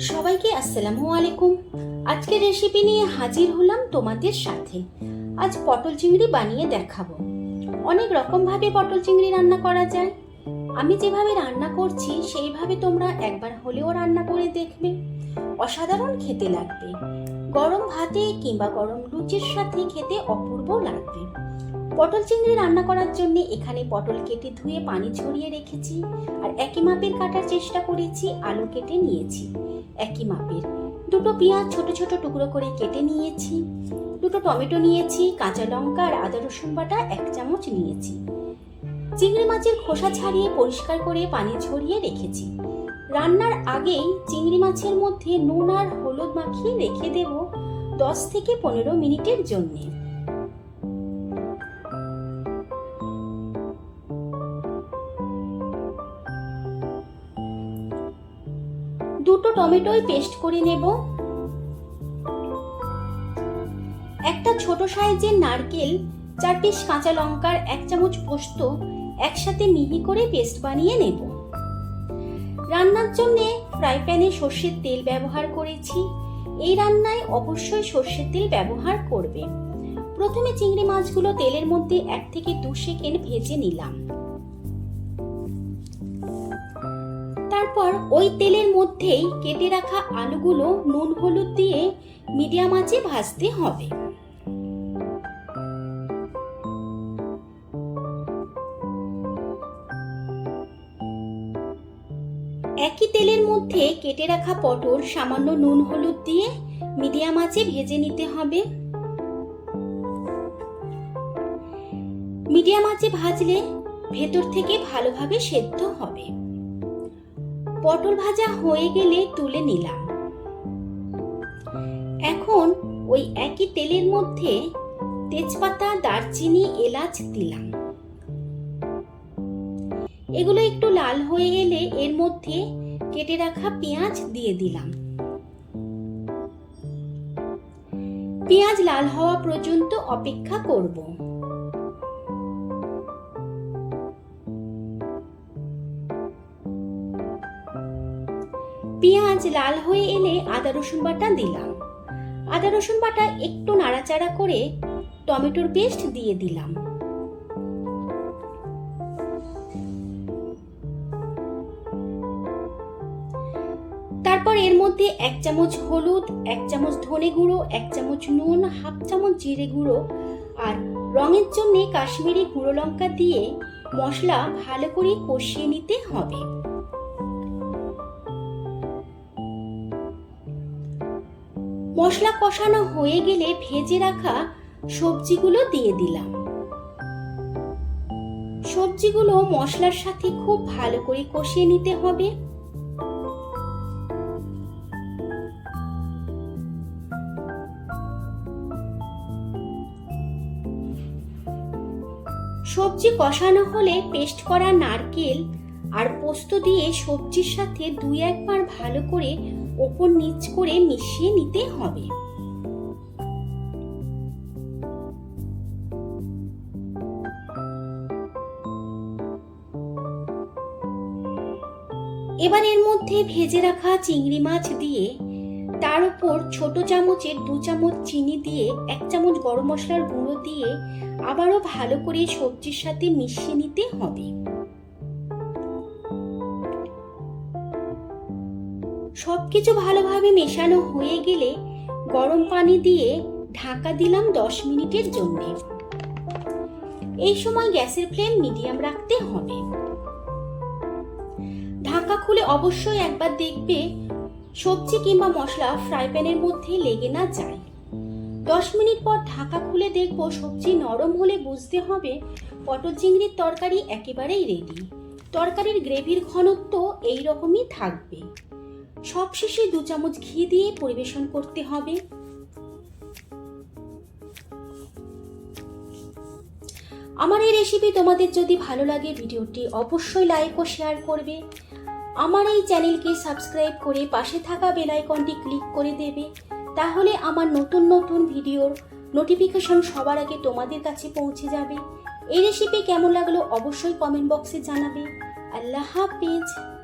সবাইকে আসসালামু আলাইকুম। আজকের রেসিপি নিয়ে হাজির হলাম তোমাদের সাথে। আজ পটল চিংড়ি বানিয়ে দেখাবো। অনেক রকম ভাবে পটল চিংড়ি রান্না করা যায়। আমি যেভাবে রান্না করছি, সেইভাবে তোমরা একবার হলেও রান্না করে দেখবে। অসাধারণ খেতে লাগবে। গরম ভাতে কিংবা গরম লুচির সাথে খেতে অপূর্ব লাগবে। পটল চিংড়ি রান্না করার জন্য এখানে পটল কেটে ধুয়ে পানি ছড়িয়ে রেখেছি আর একই মাপের কাটার চেষ্টা করেছি, আলু কেটে নিয়েছি। একই মাপের। দুটো পেঁয়াজ ছোট ছোট টুকরো করে কেটে নিয়েছি। দুটো টমেটো নিয়েছি, কাঁচা লঙ্কা আর আদা রসুন বাটা এক চামচ নিয়েছি। চিংড়ি মাছের খোসা ছাড়িয়ে পরিষ্কার করে পানি ঝরিয়ে রেখেছি। রান্নার আগেই চিংড়ি মাছের মধ্যে নুন আর হলুদ মাখিয়ে রেখে দেব দশ থেকে পনেরো মিনিটের জন্যে। দুটো টমেটোই পেস্ট করে নেব। একটা ছোট সাইজের নারকেল চার পিস কাঁচা লঙ্কার এক চামচ পোস্ত একসাথে মিহি করে পেস্ট বানিয়ে নেব। রান্নার জন্য ফ্রাই প্যানে সর্ষের তেল ব্যবহার করেছি। এই রান্নায় অবশ্যই সর্ষের তেল ব্যবহার করবে। প্রথমে চিংড়ি মাছগুলো তেলের মধ্যে এক থেকে দু সেকেন্ড ভেজে নিলাম। তারপর ওই তেলের মধ্যেই কেটে রাখা আলুগুলো নুন হলুদ দিয়ে মিডিয়াম আঁচে ভাজতে হবে। একই তেলের মধ্যে কেটে রাখা পটল সামান্য নুন হলুদ দিয়ে মিডিয়াম আঁচে ভেজে নিতে হবে। মিডিয়াম আঁচে ভাজলে ভেতর থেকে ভালোভাবে সেদ্ধ হবে। পটল ভাজা হয়ে গেলে তুলে নিলাম। এখন ওই একই তেলের মধ্যে তেজপাতা, দারচিনি, এলাচ দিলাম। এগুলো একটু লাল হয়ে এলে এর মধ্যে কেটে রাখা পেঁয়াজ দিয়ে দিলাম। পেঁয়াজ লাল হওয়া পর্যন্ত অপেক্ষা করব। পেঁয়াজ লাল হয়ে এলে আদা, রসুন বাটা দিলাম। আদা, রসুন বাটা একটু নাড়াচাড়া করে টমেটোর পেস্ট দিয়ে দিলাম। তারপর এর মধ্যে এক চামচ হলুদ, এক চামচ ধনে গুঁড়ো, এক চামচ নুন, হাফ চামচ জিরে গুঁড়ো আর রঙের জন্য কাশ্মীরি গুঁড়ো লঙ্কা দিয়ে মশলা ভালো করে কষিয়ে নিতে হবে। মশলা কষানো হয়ে গেলে ভেজে রাখা সবজিগুলো দিয়ে দিলাম। সবজিগুলো মশলার সাথে খুব ভালো করে কষিয়ে নিতে হবে। সবজি কষানো হলে পেস্ট করা নারকেল আর পোস্ত দিয়ে সবজির সাথে দুই একবার ভালো করে ওপর নিচ করে মিশিয়ে নিতে হবে। এবার এর মধ্যে ভেজে রাখা চিংড়ি মাছ দিয়ে তার উপর ছোট চামচের দু চামচ চিনি দিয়ে এক চামচ গরম মশলার গুঁড়ো দিয়ে আবারও ভালো করে সবজির সাথে মিশিয়ে নিতে হবে। সবকিছু ভালোভাবে মেশানো হয়ে গেলে গরম পানি দিয়ে ঢাকা দিলাম দশ মিনিটের জন্য। এই সময় গ্যাসের ফ্লেম মিডিয়াম রাখতে হবে। ঢাকা খুলে অবশ্যই একবার দেখবে সবজি কিংবা মশলা ফ্রাই প্যানের মধ্যে লেগে না যায়। দশ মিনিট পর ঢাকা খুলে দেখব সবজি নরম হলে বুঝতে হবে পটল চিংড়ির তরকারি একেবারেই রেডি তরকারির গ্রেভির ঘনত্ব এই রকমই থাকবে। সবশেষে দু চামচ ঘি দিয়ে পরিবেশন করতে হবে। আমার এই রেসিপি তোমাদের যদি ভালো লাগে, ভিডিওটি অবশ্যই লাইক ও শেয়ার করবে। আমার এই চ্যানেলকে সাবস্ক্রাইব করে পাশে থাকা বেল আইকনটি ক্লিক করে দেবে। তাহলে আমার নতুন নতুন ভিডিওর নোটিফিকেশন সবার আগে তোমাদের কাছে পৌঁছে যাবে। এই রেসিপি কেমন লাগল অবশ্যই কমেন্ট বক্সে জানাবে। আল্লাহ হাফিজ।